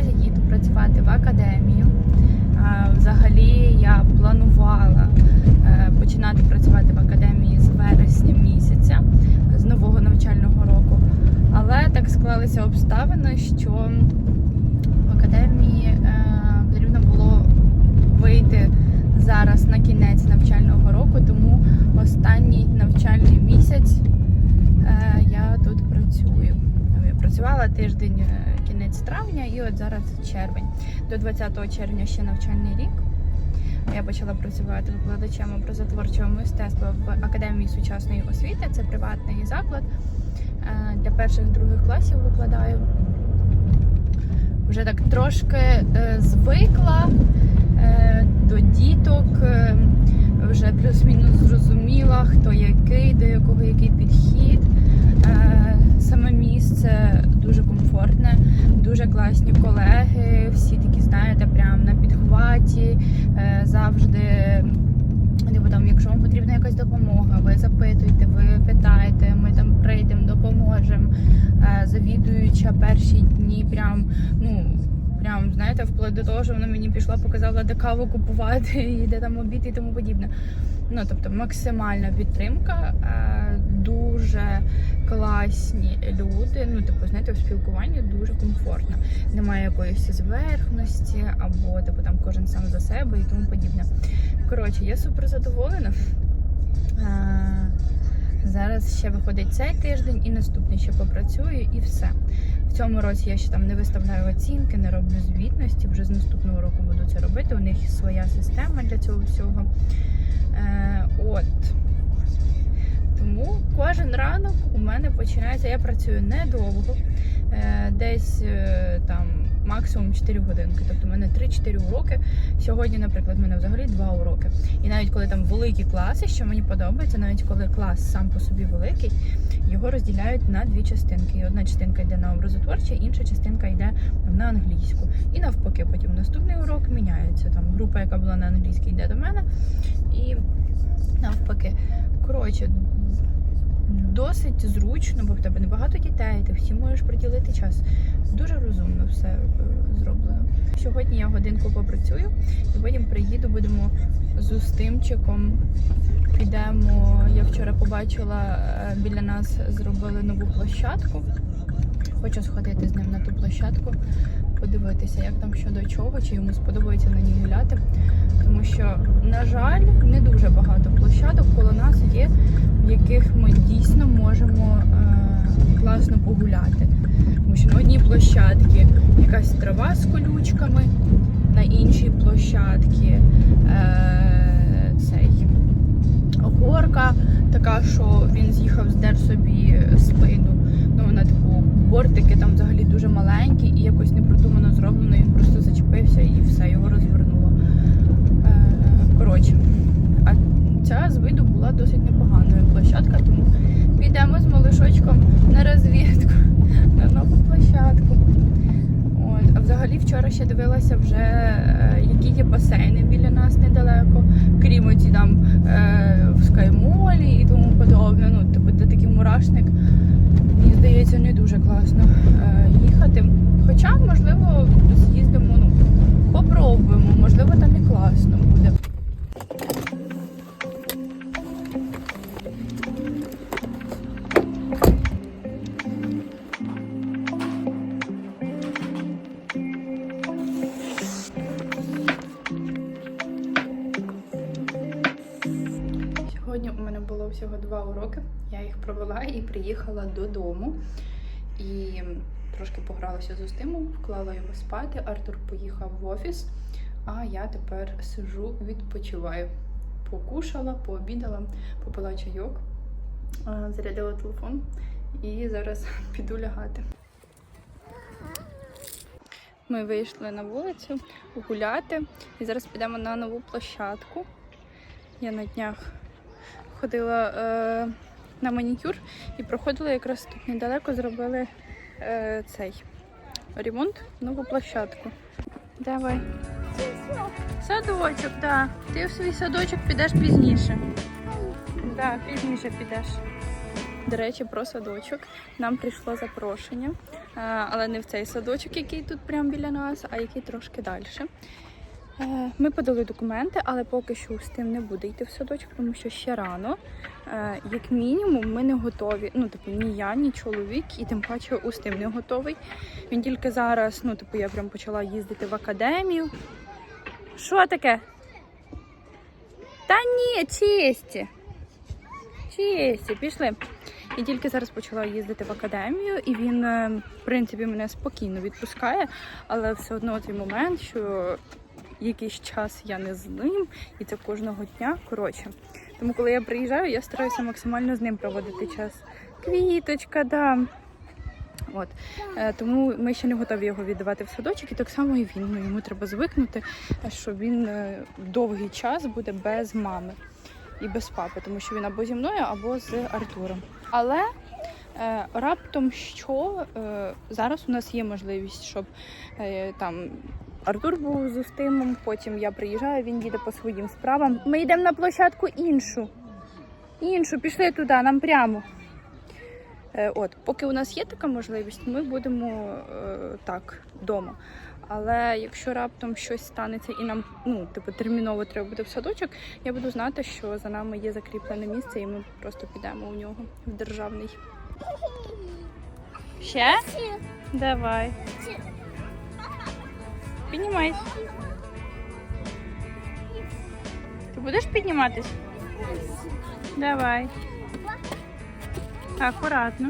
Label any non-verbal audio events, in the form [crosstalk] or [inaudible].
році їду працювати в академію. Взагалі я планувала е, починати працювати в академії з вересня місяця, з нового навчального року. Але так склалися обставини, що в академії е, потрібно було вийти зараз на кінець навчального року, тому останній навчальний місяць е, я тут працюю. Там Я працювала тиждень е, кінець травня і от зараз червень. До 20 червня ще навчальний рік. Я почала працювати викладачем образотворчого мистецтва в академії сучасної освіти. Це приватний заклад. Е, Для перших других класів викладаю. Вже так трошки е, звикла до діток. Вже плюс-мінус зрозуміла, хто який, до якого який підхід. Саме місце дуже комфортне, дуже класні колеги. Всі такі, знаєте, прям на підхваті. е, Завжди, типу, там, якщо вам потрібна якась допомога, ви запитуєте, ви питаєте, ми там прийдемо, допоможемо. Е, Завідуюча перші дні, прям, ну. Прям, знаєте, вплоть до того, що вона мені пішла, показала, де каву купувати, [laughs] і де там обід і тому подібне. Ну, тобто максимальна підтримка, е, дуже класні люди. Ну, типу, знаєте, в спілкуванні дуже комфортно. Немає якоїсь зверхності, або типу там кожен сам за себе і тому подібне. Коротше, я супер задоволена. Е, Зараз ще виходить цей тиждень і наступний ще попрацюю, і все. В цьому році я ще там не виставляю оцінки, не роблю звітності. Вже з наступного року буду це робити. У них своя система для цього всього. Ранок у мене починається. Я працюю недовго, е, десь е, там максимум 4 годинки. Тобто в мене 3-4 уроки. Сьогодні, наприклад, в мене взагалі 2 уроки. І навіть коли там великі класи, що мені подобається, навіть коли клас сам по собі великий, його розділяють на дві частинки. І одна частинка йде на образотворче, інша частинка йде на англійську. І навпаки, потім наступний урок міняється. Там група, яка була на англійській, йде до мене. І навпаки. Коротше, досить зручно, бо в тебе небагато дітей, ти всім можеш приділити час. Дуже розумно все е, зроблено. Сьогодні я годинку попрацюю і потім приїду, будемо з Устимчиком. Підемо. Я вчора побачила, е, біля нас зробили нову площадку. Хочу сходити з ним на ту площадку, подивитися, як там що до чого, чи йому сподобається на ній гуляти. Тому що, на жаль, не дуже багато площадок коло нас є, в яких ми дійсно можемо е, класно погуляти. Тому що на одній площадці якась трава з колючками, на іншій площадці е, цей горка така, що він з'їхав, здер собі бортики там взагалі дуже маленькі і якось непродумано зроблено. Він просто зачепився і все, його розвернуло. Е, коротше, а ця з виду була досить непоганою площадка, тому підемо з малишочком на розвідку на нову площадку. От. А взагалі вчора ще дивилася вже, е, які є басейни біля нас недалеко, крім оці там е, в скаймолі і тому подобне. Ну, типу, де такий мурашник. Здається, не дуже класно е, їхати. Хоча, можливо, з'їздимо, ну, попробуємо, можливо, там і класно буде. Сьогодні у мене було всього два уроки. Я їх провела і приїхала додому. І трошки погралася з Устимом, вклала його спати. Артур поїхав в офіс, а я тепер сижу, відпочиваю. Покушала, пообідала, попила чайок, зарядила телефон і зараз [laughs] піду лягати. Ми вийшли на вулицю гуляти і зараз підемо на нову площадку. Я на днях ходила е, на манікюр і проходила якраз тут недалеко, зробили е, цей ремонт, нову площадку. Давай. Садочок, так. Да. Ти в свій садочок підеш пізніше. Да, пізніше підеш. До речі, про садочок. Нам прийшло запрошення, е, але не в цей садочок, який тут прямо біля нас, а який трошки далі. Е, Ми подали документи, але поки що з тим не буде йти в садочок, тому що ще рано. Е, Як мінімум, ми не готові. Ну, типу, ні я, ні чоловік, і тим паче Устим не готовий. Він тільки зараз, ну, типу, я прям почала їздити в академію. Що таке? Та ні, чисті. Чисті, пішли. І тільки зараз почала їздити в академію, і він, е, в принципі, мене спокійно відпускає, але все одно той момент, що якийсь час я не з ним, і це кожного дня. Коротше. Тому коли я приїжджаю, я стараюся максимально з ним проводити час. Квіточка, да. От. Е, Тому ми ще не готові його віддавати в садочок, і так само і він. Ну, йому треба звикнути, що він е, довгий час буде без мами і без папи, тому що він або зі мною, або з Артуром. Але е, раптом що зараз у нас є можливість, щоб там Артур був з Устимом, потім я приїжджаю, він їде по своїм справам. Ми йдемо на площадку іншу. Іншу, пішли туди, нам прямо. Е, От, поки у нас є така можливість, ми будемо е, так вдома. Але якщо раптом щось станеться і нам ну, типу, терміново треба буде в садочок, я буду знати, що за нами є закріплене місце, і ми просто підемо у нього в державний. Ще? Давай. Піднімайся. Ти будеш підніматись? Давай. Акуратно.